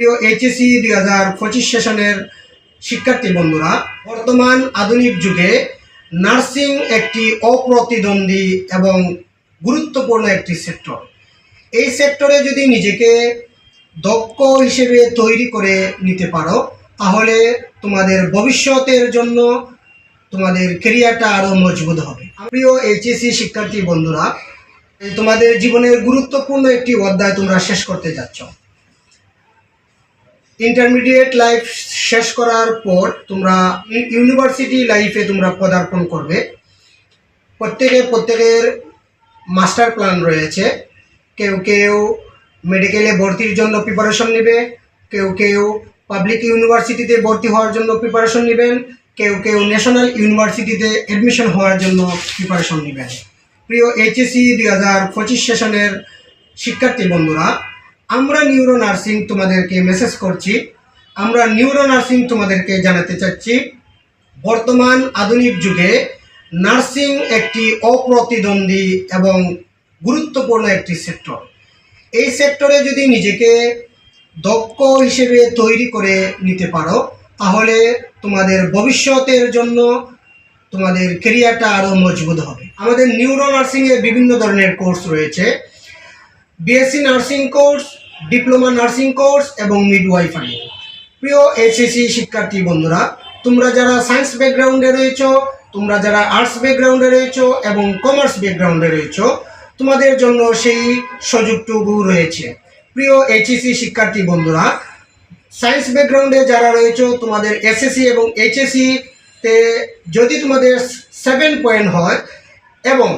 HSC দুই হাজার পঁচিশ সেশনের শিক্ষার্থী বন্ধুরা, বর্তমান আধুনিক যুগে নার্সিং একটি অপ্রতিদ্বন্দ্বী এবং গুরুত্বপূর্ণ একটি সেক্টর। এই সেক্টরে যদি নিজেকে দক্ষ হিসেবে তৈরি করে নিতে পারো, তাহলে তোমাদের ভবিষ্যতের জন্য তোমাদের কেরিয়ারটা আরও মজবুত হবে। প্রিয় এইচএসসি শিক্ষার্থী বন্ধুরা, তোমাদের জীবনের গুরুত্বপূর্ণ একটি অধ্যায় তোমরা শেষ করতে যাচ্ছ। ইন্টারমিডিয়েট লাইফ শেষ করার পর তোমরা ইউনিভার্সিটি লাইফে তোমরা পদার্পণ করবে। প্রত্যেকে, প্রত্যেকের মাস্টার প্ল্যান রয়েছে। কেউ কেউ মেডিকেলে ভর্তির জন্য প্রিপারেশন নেবে, কেউ কেউ পাবলিক ইউনিভার্সিটিতে ভর্তি হওয়ার জন্য প্রিপারেশন নেবেন, কেউ কেউ ন্যাশনাল ইউনিভার্সিটিতে অ্যাডমিশন হওয়ার জন্য প্রিপারেশন নেবেন। প্রিয় এইচএসসি দুই হাজার পঁচিশ সেশনের শিক্ষার্থী বন্ধুরা আমরা নিউরো নার্সিং তোমাদেরকে মেসেজ করছি। আমরা নিউরো নার্সিং তোমাদেরকে জানাতে চাচ্ছি। বর্তমান আধুনিক যুগে নার্সিং একটি অপ্রতিদ্বন্দ্বী এবং গুরুত্বপূর্ণ একটি সেক্টর এই সেক্টরে যদি নিজেকে দক্ষ হিসেবে তৈরি করে নিতে পারো, তাহলে তোমাদের ভবিষ্যতের জন্য তোমাদের কেরিয়ারটা আরও মজবুত হবে। আমাদের নিউরো নার্সিংয়ে বিভিন্ন ধরনের কোর্স রয়েছে। BSc nursing course diploma nursing course এবং মিডওয়াইফারি প্রিয় এসএসসি শিক্ষার্থী বন্ধুরা, তোমরা যারা সায়েন্স ব্যাকগ্রাউন্ডে রয়েছো, তোমরা যারা আর্টস ব্যাকগ্রাউন্ডে রয়েছো এবং কমার্স ব্যাকগ্রাউন্ডে রয়েছো, তোমাদের জন্য সেই সুযোগটুকু রয়েছে। প্রিয় এইচএসসি শিক্ষার্থী বন্ধুরা সায়েন্স ব্যাকগ্রাউন্ডে যারা রয়েছে, তোমাদের এসএসসি এবং এইচএসসি তে যদি তোমাদের সেভেন পয়েন্ট হয় এবং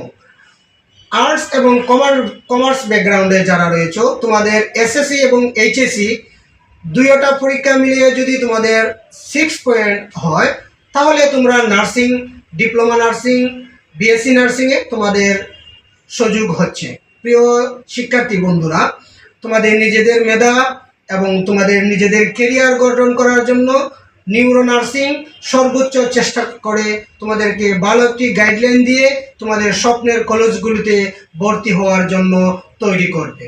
আর্টস এবং কমার্স কমার্স ব্যাকগ্রাউন্ডে যারা রয়েছে, তোমাদের এসএসসি এবং এইচএসসি দুইটা পরীক্ষা মিলিয়ে যদি তোমাদের সিক্স পয়েন্ট হয়, তাহলে তোমরা নার্সিং ডিপ্লোমা নার্সিং বিএসসি নার্সিংয়ে তোমাদের সুযোগ হচ্ছে। প্রিয় শিক্ষার্থী বন্ধুরা, তোমাদের নিজেদের মেধা এবং তোমাদের নিজেদের কেরিয়ার গঠন করার জন্য নিউরো নার্সিং সর্বোচ্চ চেষ্টা করে তোমাদেরকে ভালো একটি গাইডলাইন দিয়ে তোমাদের স্বপ্নের কলেজগুলিতে ভর্তি হওয়ার জন্য তৈরি করবে।